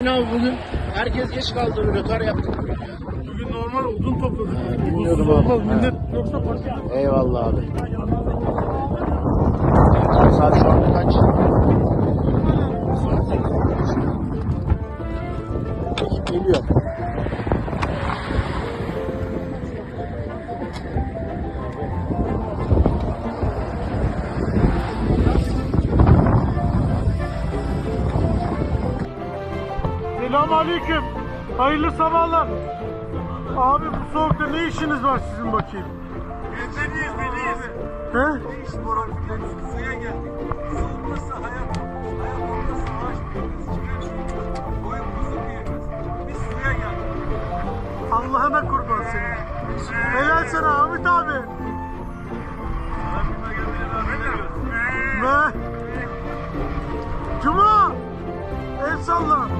Abi bugün herkes geç kaldı rötar yaptık. Bugün normal odun topladık. Bilmiyorum Buzsuz abi. Millet yoksa paket. Eyvallah abi. Saat şu anda kaç? Geliyor. Selam aleyküm. Hayırlı sabahlar. Abi bu soğukta ne işiniz var sizin bakayım? Beliyiz beliyiz. He? Ne iş moral filan suya geldik. Su hayat hayat olmazsa ağaç büyümez. Çimen boyun kuzu büyümez. Biz suya geldik. Allah'ına kurban seni. Helal sana Ahmet abi. Rağmen Ne? Cuma. El salla.